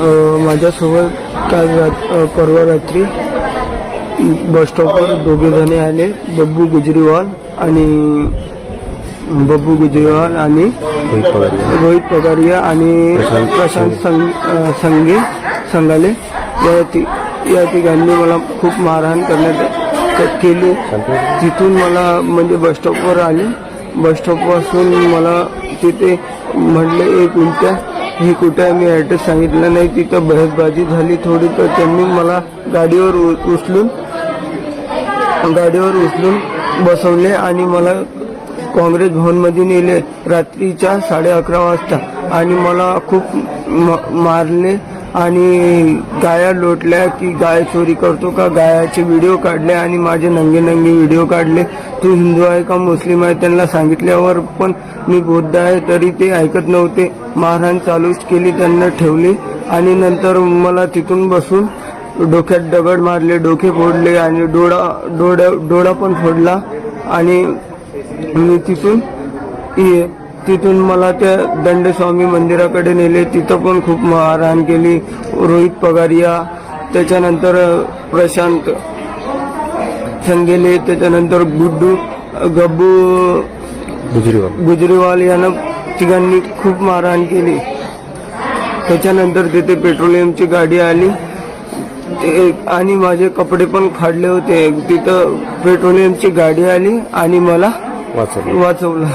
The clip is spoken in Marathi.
माझ्यासोबत काल रात परवा रात्री बस स्टॉपवर दोघे जणे आले बब्बू गुजरीवाल आणि बब्बू गुजरीवाल आणि रोहित पगारिया. आणि प्रशांत संग संगे संगाले या ति या तिघांनी मला खूप मारहाण करण्यात केली. तिथून मला म्हणजे बस स्टॉपवर आले. बस स्टॉपपासून मला तिथे म्हटले एक उलट्या ही कुठे मी ॲड्रेस सांगितलं नाही. तिथं बहसबाजी झाली थोडी तर त्यांनी मला गाडीवर उ- उचलून गाडीवर उचलून बसवले आणि मला काँग्रेस भवनमध्ये नेले. रात्रीच्या साडे अकरा वाजता. आणि मला खूप म- मारले. आणि गाया लोटल्या की गाय चोरी करतो का? गायाचे व्हिडिओ काढले आणि माझे नंगे नंगे व्हिडिओ काढले. तू हिंदू आहे का मुस्लिम आहे त्यांना सांगितल्यावर पण मी बौद्ध आहे तरी ते ऐकत नव्हते. मारहाण चालूच केली त्यांना ठेवली आणि नंतर मला तिथून बसून डोक्यात दगड मारले डोके फोडले आणि डोळा डोळा डोळा पण फोडला. आणि मी तिथून ये- तिथून मला त्या दंडस्वामी मंदिराकडे नेले. तिथं पण खूप मारहाण केली. रोहित पगारिया त्याच्यानंतर प्रशांत संगेले त्याच्यानंतर गुड्डू गब्बू गुजरीवाल. यानं तिघांनी खूप मारहाण केली. त्याच्यानंतर तिथे पेट्रोलियमची गाडी आली. आणि माझे कपडे पण फाडले होते. तिथं पेट्रोलियमची गाडी आली आणि मला वाचवलं.